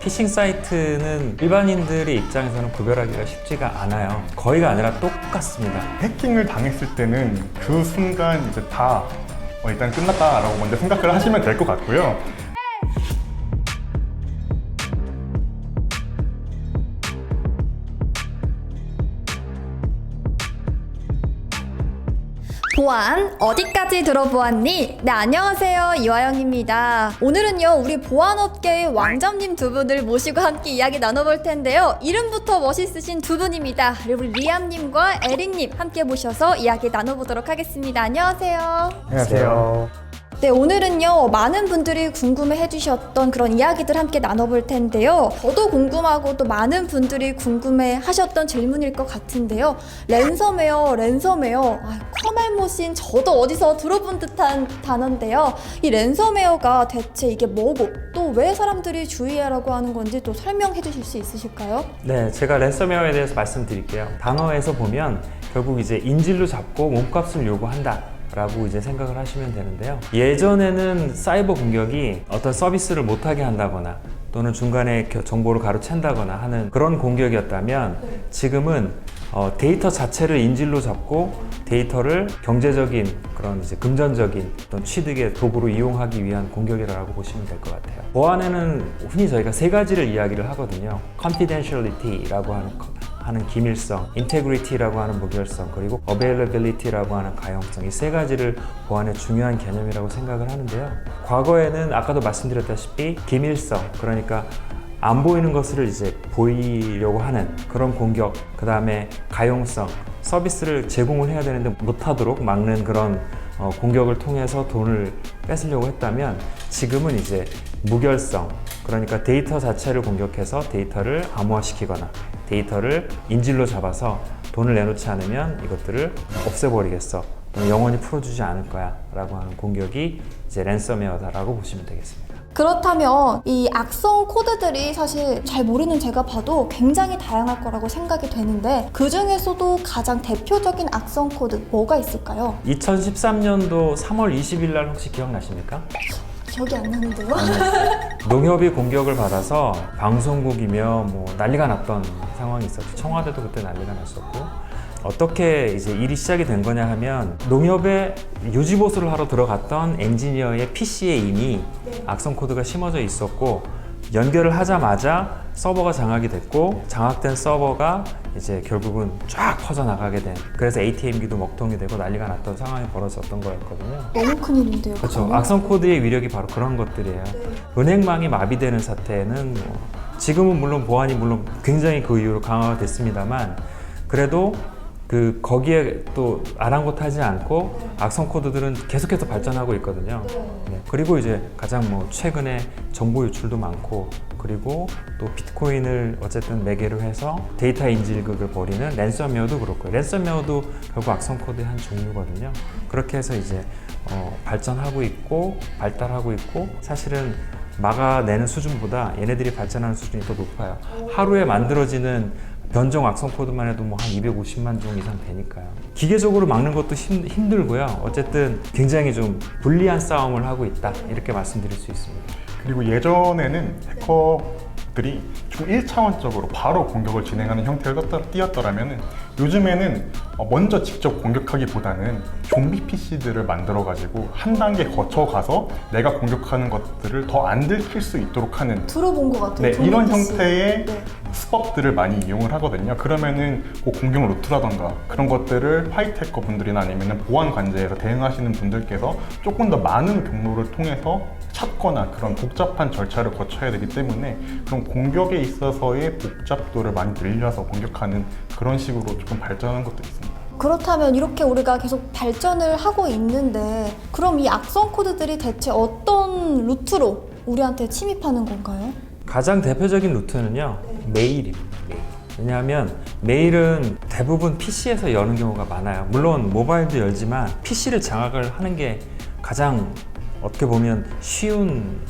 피싱 사이트는 일반인들의 입장에서는 구별하기가 쉽지가 않아요. 거의가 아니라 똑같습니다. 해킹을 당했을 때는 그 순간 이제 다 어, 일단 끝났다라고 먼저 생각을 하시면 될 것 같고요. 보안 어디까지 들어보았니? 네 안녕하세요 이화영입니다. 오늘은요 우리 보안업계의 왕자님 두 분을 모시고 함께 이야기 나눠볼 텐데요. 이름부터 멋있으신 두 분입니다. 그리고 우리 리암님과 에릭님 함께 모셔서 이야기 나눠보도록 하겠습니다. 안녕하세요. 안녕하세요. 네, 오늘은요, 많은 분들이 궁금해 해주셨던 그런 이야기들 함께 나눠볼 텐데요. 저도 궁금하고 또 많은 분들이 궁금해 하셨던 질문일 것 같은데요. 랜섬웨어, 랜섬웨어. 아, 커멜모신 저도 어디서 들어본 듯한 단어인데요. 이 랜섬웨어가 대체 이게 뭐고 또 왜 사람들이 주의하라고 하는 건지 또 설명해 주실 수 있으실까요? 네, 제가 랜섬웨어에 대해서 말씀드릴게요. 단어에서 보면 결국 이제 인질로 잡고 몸값을 요구한다. 라고 이제 생각을 하시면 되는데요. 예전에는 사이버 공격이 어떤 서비스를 못하게 한다거나 또는 중간에 겨- 정보를 가로챈다거나 하는 그런 공격이었다면 지금은 어, 데이터 자체를 인질로 잡고 데이터를 경제적인 그런 이제 금전적인 어떤 취득의 도구로 이용하기 위한 공격이라고 보시면 될 것 같아요. 보안에는 흔히 저희가 세 가지를 이야기를 하거든요. confidentiality라고 하는 거- 하는 기밀성, 인테그리티라고 하는 무결성, 그리고 availability라고 하는 가용성 이 세 가지를 보안의 중요한 개념이라고 생각을 하는데요. 과거에는 아까도 말씀드렸다시피 기밀성, 그러니까 안 보이는 것을 이제 보이려고 하는 그런 공격, 그 다음에 가용성, 서비스를 제공을 해야 되는데 못하도록 막는 그런 어, 공격을 통해서 돈을 뺏으려고 했다면 지금은 이제 무결성, 그러니까 데이터 자체를 공격해서 데이터를 암호화시키거나 데이터를 인질로 잡아서 돈을 내놓지 않으면 이것들을 없애버리겠어. 영원히 풀어주지 않을 거야. 라고 하는 공격이 이제 랜섬웨어다라고 보시면 되겠습니다. 그렇다면 이 악성 코드들이 사실 잘 모르는 제가 봐도 굉장히 다양할 거라고 생각이 되는데 그 중에서도 가장 대표적인 악성 코드 뭐가 있을까요? 2013년도 3월 20일 날 혹시 기억나십니까? 기억이 안 나는데요. 농협이 공격을 받아서 방송국이며 뭐 난리가 났던 상황이 있었죠. 청와대도 그때 난리가 났었고 어떻게 이제 일이 시작이 된 거냐 하면 농협에 유지보수를 하러 들어갔던 엔지니어의 PC에 이미 악성 코드가 심어져 있었고 연결을 하자마자 서버가 장악이 됐고 장악된 서버가 이제 결국은 쫙 퍼져 나가게 된 그래서 ATM기도 먹통이 되고 난리가 났던 상황이 벌어졌던 거였거든요. 너무 큰일인데요. 그렇죠. 악성 코드의 위력이 바로 그런 것들이에요. 은행망이 마비되는 사태는 뭐 지금은 물론 보안이 물론 굉장히 그 이후로 강화가 됐습니다만 그래도 그 거기에 또 아랑곳하지 않고 악성 코드들은 계속해서 발전하고 있거든요. 네. 그리고 이제 가장 뭐 최근에 정보 유출도 많고 그리고 또 비트코인을 어쨌든 매개로 해서 데이터 인질극을 벌이는 랜섬웨어도 그렇고요. 랜섬웨어도 결국 악성 코드의 한 종류거든요. 그렇게 해서 이제 어, 발전하고 있고 발달하고 있고 사실은 막아내는 수준보다 얘네들이 발전하는 수준이 더 높아요. 하루에 만들어지는 변종 악성 코드만 해도 뭐 한 250만 종 이상 되니까요. 기계적으로 막는 것도 힘, 힘들고요. 어쨌든 굉장히 좀 불리한 싸움을 하고 있다. 이렇게 말씀드릴 수 있습니다. 그리고 예전에는 해커 들이 좀 1차원적으로 바로 공격을 진행하는 형태를 띄었더라면 요즘에는 어, 먼저 직접 공격하기보다는 좀비 PC들을 만들어가지고 한 단계 거쳐가서 내가 공격하는 것들을 더 안 들킬 수 있도록 하는 들어본 것 같아요. 네, 이런 PC. 형태의 네. 수법들을 많이 이용을 하거든요. 그러면은 뭐 공격 루트라던가 그런 것들을 화이트 해커 분들이나 아니면 보안 관제에서 대응하시는 분들께서 조금 더 많은 경로를 통해서 찾거나 그런 복잡한 절차를 거쳐야 되기 때문에 그런 공격에 있어서의 복잡도를 많이 늘려서 공격하는 그런 식으로 조금 발전한 것도 있습니다. 그렇다면 이렇게 우리가 계속 발전을 하고 있는데 그럼 이 악성 코드들이 대체 어떤 루트로 우리한테 침입하는 건가요? 가장 대표적인 루트는요 메일입니다. 메일. 왜냐하면 메일은 대부분 PC에서 여는 경우가 많아요. 물론 모바일도 열지만 PC를 장악을 하는 게 가장 어떻게 보면 쉬운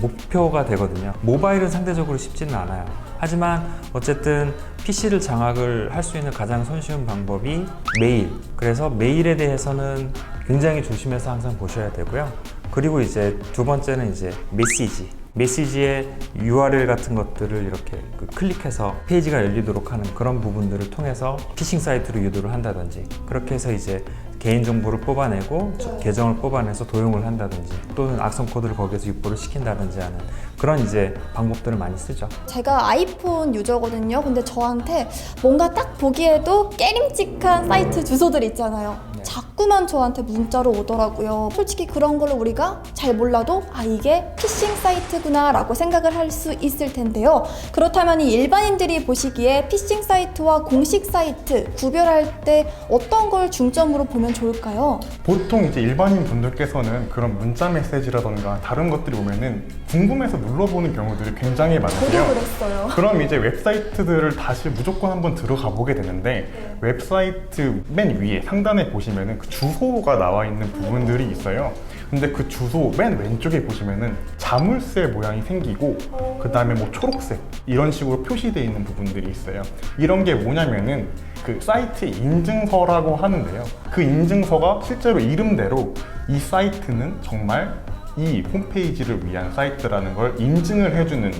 목표가 되거든요. 모바일은 상대적으로 쉽지는 않아요. 하지만 어쨌든 PC를 장악을 할 수 있는 가장 손쉬운 방법이 메일. 그래서 메일에 대해서는 굉장히 조심해서 항상 보셔야 되고요. 그리고 이제 두 번째는 이제 메시지. 메시지의 URL 같은 것들을 이렇게 그 클릭해서 페이지가 열리도록 하는 그런 부분들을 통해서 피싱 사이트로 유도를 한다든지 그렇게 해서 이제 개인 정보를 뽑아내고 저- 계정을 뽑아내서 도용을 한다든지 또는 악성 코드를 거기에서 유포를 시킨다든지 하는 그런 이제 방법들을 많이 쓰죠. 제가 아이폰 유저거든요. 근데 저한테 뭔가 딱 보기에도 깨림직한 사이트 주소들 있잖아요. 네. 자꾸만 저한테 문자로 오더라고요. 솔직히 그런 걸 우리가 잘 몰라도 아 이게 피싱 사이트구나라고 생각을 할 수 있을 텐데요. 그렇다면 이 일반인들이 보시기에 피싱 사이트와 공식 사이트 구별할 때 어떤 걸 중점으로 보면 좋을까요? 보통 이제 일반인 분들께서는 그런 문자 메시지라던가 다른 것들이 오면은 궁금해서 눌러보는 경우들이 굉장히 저도 많으세요. 그랬어요. 그럼 이제 웹사이트들을 다시 무조건 한번 들어가 보게 되는데 웹사이트 맨 위에 상단에 보시면은 그 주소가 나와 있는 부분들이 있어요. 근데 그 주소 맨 왼쪽에 보시면은 자물쇠 모양이 생기고 그 다음에 뭐 초록색 이런 식으로 표시되어 있는 부분들이 있어요. 이런 게 뭐냐면은 그 사이트의 인증서라고 하는데요. 그 인증서가 실제로 이름대로 이 사이트는 정말 이 홈페이지를 위한 사이트라는 걸 인증을 해주는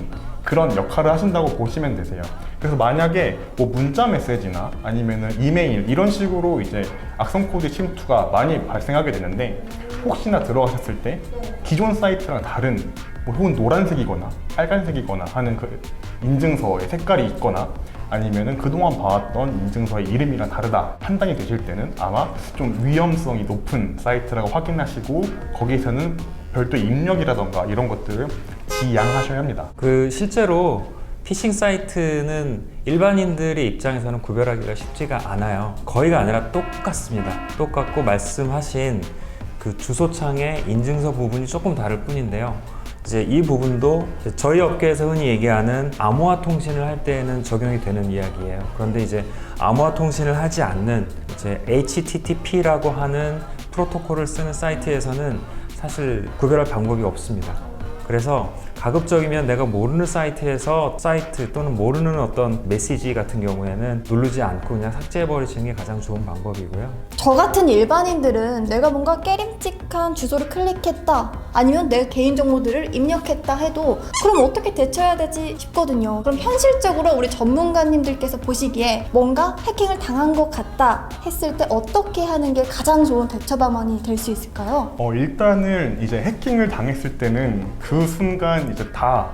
그런 역할을 하신다고 보시면 되세요. 그래서 만약에 뭐 문자 메시지나 아니면은 이메일 이런 식으로 이제 악성 코드 침투가 많이 발생하게 되는데 혹시나 들어가셨을 때 기존 사이트랑 다른 뭐 혹은 노란색이거나 빨간색이거나 하는 그 인증서의 색깔이 있거나 아니면은 그동안 봐왔던 인증서의 이름이랑 다르다 판단이 되실 때는 아마 좀 위험성이 높은 사이트라고 확인하시고 거기서는 별도 입력이라던가 이런 것들을 지양하셔야 합니다. 그 실제로 피싱 사이트는 일반인들의 입장에서는 구별하기가 쉽지가 않아요. 거의가 아니라 똑같습니다. 똑같고 말씀하신 그 주소창의 인증서 부분이 조금 다를 뿐인데요. 이제 이 부분도 저희 업계에서 흔히 얘기하는 암호화 통신을 할 때에는 적용이 되는 이야기예요. 그런데 이제 암호화 통신을 하지 않는 이제 HTTP라고 하는 프로토콜을 쓰는 사이트에서는 사실 구별할 방법이 없습니다. 그래서 가급적이면 내가 모르는 사이트에서 사이트 또는 모르는 어떤 메시지 같은 경우에는 누르지 않고 그냥 삭제해 버리시는 게 가장 좋은 방법이고요. 저 같은 일반인들은 내가 뭔가 깨림직한 주소를 클릭했다 아니면 내 개인정보들을 입력했다 해도 그럼 어떻게 대처해야 되지 싶거든요 그럼 현실적으로 우리 전문가님들께서 보시기에 뭔가 해킹을 당한 것 같다 했을 때 어떻게 하는 게 가장 좋은 대처 방안이 될 수 있을까요? 어, 일단은 이제 해킹을 당했을 때는 그 순간 이제 다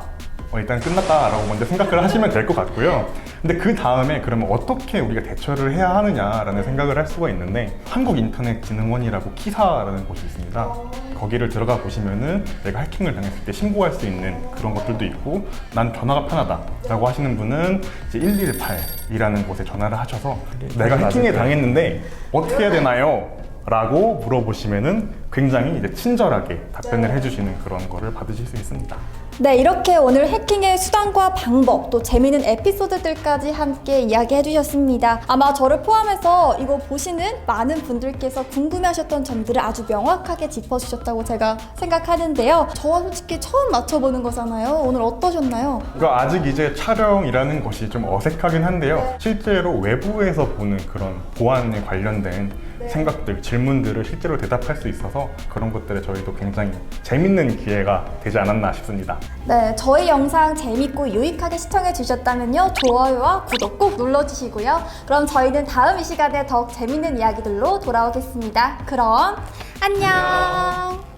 어, 일단 끝났다라고 먼저 생각을 하시면 될 것 같고요. 근데 그 다음에 그러면 어떻게 우리가 대처를 해야 하느냐라는 생각을 할 수가 있는데 한국인터넷진흥원이라고 키사라는 곳이 있습니다. 거기를 들어가 보시면은 내가 해킹을 당했을 때 신고할 수 있는 그런 것들도 있고 난 전화가 편하다라고 하시는 분은 이제 118이라는 곳에 전화를 하셔서 내가 해킹에? 당했는데 어떻게 해야 되나요? 라고 물어보시면은 굉장히 이제 친절하게 답변을 해주시는 그런 거를 받으실 수 있습니다. 네, 이렇게 오늘 해킹의 수단과 방법, 또 재미있는 에피소드들까지 함께 이야기해 주셨습니다. 아마 저를 포함해서 이거 보시는 많은 분들께서 궁금해하셨던 점들을 아주 명확하게 짚어주셨다고 제가 생각하는데요. 저와 솔직히 처음 맞춰보는 거잖아요. 오늘 어떠셨나요? 그러니까 아직 이제 촬영이라는 것이 좀 어색하긴 한데요. 실제로 외부에서 보는 그런 보안에 관련된 생각들, 질문들을 실제로 대답할 수 있어서 그런 것들에 저희도 굉장히 재밌는 기회가 되지 않았나 싶습니다. 네, 저희 영상 재밌고 유익하게 시청해 주셨다면요. 좋아요와 구독 꼭 눌러주시고요. 그럼 저희는 다음 이 시간에 더욱 재밌는 이야기들로 돌아오겠습니다. 그럼 안녕.